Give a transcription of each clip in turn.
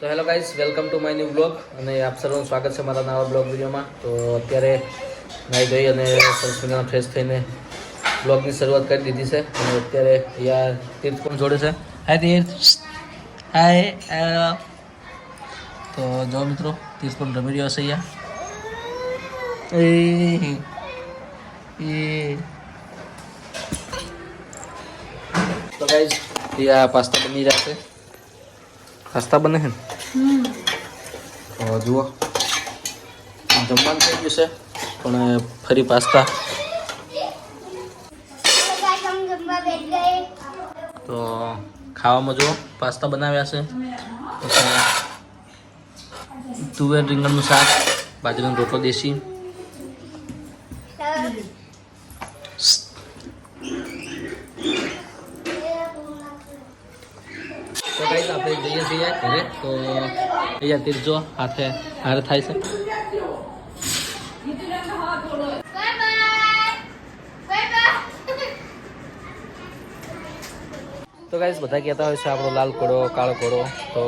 તો hello guys, welcome to my new blog અને આપ સર્વનું સ્વાગત છે મારા નવા બ્લોગ વિડીયોમાં. તો અત્યારે નાહી ધોઈ અને સરસ મજાના ફ્રેશ થઈને બ્લોગની શરૂઆત કરી દીધી છે અને અત્યારે અહીંયા તીર્થ પણ જોડે છે? હાય તીર્થ. હાય તો જો મિત્રો, તીર્થ પણ રમી રહ્યો છે એ. તો ગાઈઝ, અહીંયા પાસ્તા બની રહ્યા છે પાસ્તા બને છે ને જુઓ જમવાનું થઈ ગયું છે પણ ફરી પાસ્તા તો ખાવામાં જુઓ પાસ્તા બનાવ્યા છે તુવેર રીંગણનું શાક બાજરીનો રોટલો દેશી તો ગાઈસ આપણે જાય ઘરે તો અહીંયા તીરજો હાથે હારે થાય છે. તો ગાઈસ બધા કહેતા હોય છે આપણો લાલ ઘોડો, કાળો ઘોડો. તો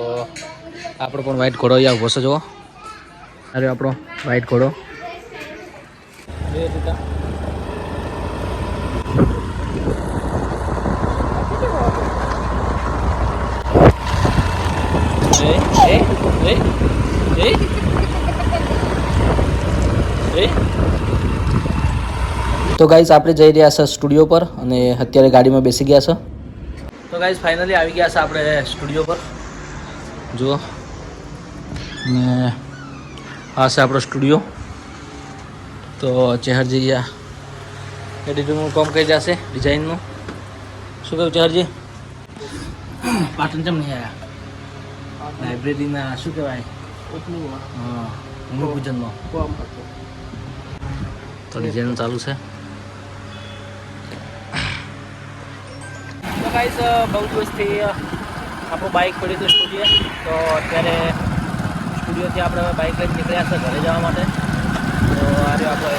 આપણો પણ વ્હાઈટ ઘોડો અહીંયા ઊભો છે, જુઓ. અરે, આપણો વ્હાઈટ ઘોડો એ રીતા એ એ એ એ એ તો ગાઈઝ આપણે જઈ રહ્યા છે સ્ટુડિયો પર અને અત્યારે ગાડીમાં બેસી ગયા છે. તો ગાઈઝ ફાઇનલી આવી ગયા છે આપણે સ્ટુડિયો પર. જુઓ. ને આ છે આપણો સ્ટુડિયો તો ચેહરજી આ એડિટિંગનું કામ કરી જશે છે ડિઝાઇનનું શું કહ્યું ચેહરજી પાટણ ચમ નહીં આવ્યા લાઇબ્રેરીના શું કહેવાય? હા ભૂમિપૂજનનો. તો ડિઝાઇન ચાલુ છે. ગાઈસ બહુ દિવસથી આપણું બાઇક પડ્યું હતું સ્ટુડિયો તો અત્યારે સ્ટુડિયોથી આપણે બાઇક લઈને નીકળ્યા છે ઘરે જવા માટે. તો આ રહ્યો આપણો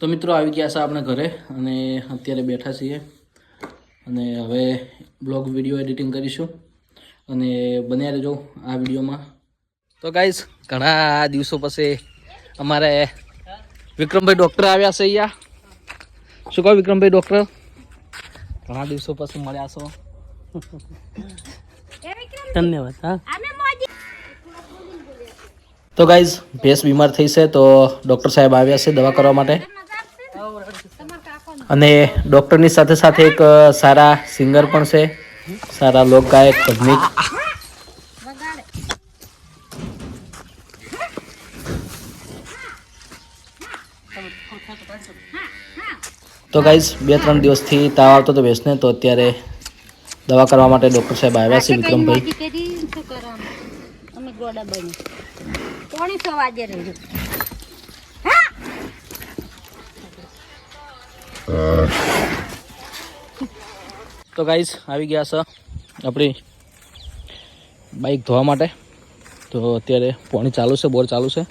તો મિત્રો આવી ગયા છે આપણે ઘરે અને અત્યારે બેઠા છીએ. અને હવે બ્લોગ વીડિયો એડિટિંગ કરીશું. અને બન્યા રહેજો આ વિડીયોમાં. તો ગાઈઝ ઘણા દિવસો પછી અમારે વિક્રમભાઈ ડૉક્ટર આવ્યા છે અહીંયા. શું કહો વિક્રમભાઈ ડૉક્ટર ઘણા દિવસો પછી મળ્યા છો. ધન્યવાદ હા. તો ગાઈઝ ભેંસ બીમાર થઈ છે તો ડૉક્ટર સાહેબ આવ્યા છે દવા કરવા માટે. અને ડૉક્ટરની સાથે સાથે એક સારા સિંગર પણ છે. સારા લોક ગાયક તો ગાઈઝ બે ત્રણ દિવસથી તાવ આવતો હતો બેસને તો અત્યારે દવા કરવા માટે ડૉક્ટર સાહેબ આવ્યા છે વિક્રમભાઈ. તો ગાઈઝ આવી ગયા છે આપણી બાઈક ધોવા માટે. તો અત્યારે પાણી ચાલુ છે બોર ચાલુ છે.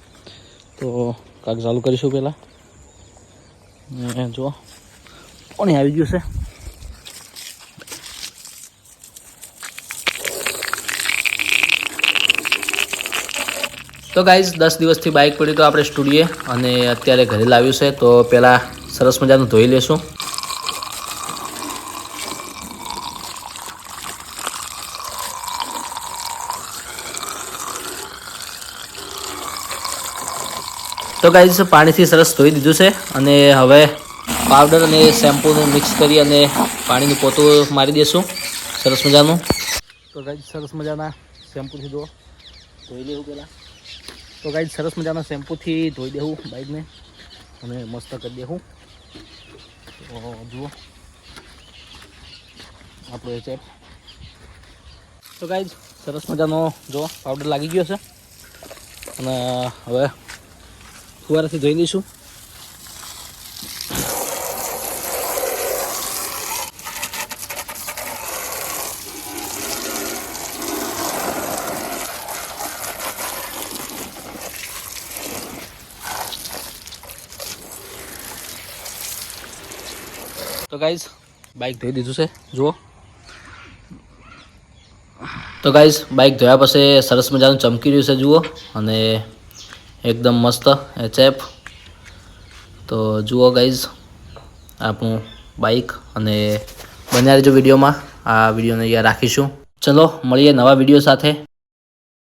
તો કાંક ચાલુ કરીશું પહેલાં. જુઓ પાણી આવી ગયું છે તો ગાઈઝ દસ દિવસથી બાઇક પડી તો આપણે સ્ટુડિયે અને અત્યારે ઘરે લાવ્યું છે, તો પહેલાં સરસ મજાનું ધોઈ લેશું. તો ગાઈઝ પાણીથી સરસ ધોઈ દીધું છે અને હવે પાવડર અને શેમ્પૂનું મિક્સ કરી અને પાણીનું પોતું મારી દઈશું સરસ મજાનું. તો ગાઈઝ સરસ મજાના શેમ્પૂથી ધો ધોઈ લેવું પહેલાં. તો ગાઈઝ સરસ મજાના શેમ્પૂથી ધોઈ દેવું બાઈકને અને મસ્ત કરી દેવું. જુઓ. આપણો એ ચેપ તો ગાઈઝ સરસ મજાનો જો પાવડર લાગી ગયો છે. અને હવે ફુવારાથી ધોઈ દઈશું. તો ગાઈઝ બાઇક ધોઈ દીધું છે. જુઓ. તો ગાઈઝ બાઇક ધોયા પછી સરસ મજાનું ચમકી રહ્યું છે, જુઓ. અને એકદમ મસ્ત એચએફ તો જુઓ ગાઈઝ આપણું બાઇક અને બન્યા રહેજો વિડીયોમાં આ વિડીયોને અહીંયા રાખીશું. ચલો, મળીએ નવા વીડિયો સાથે.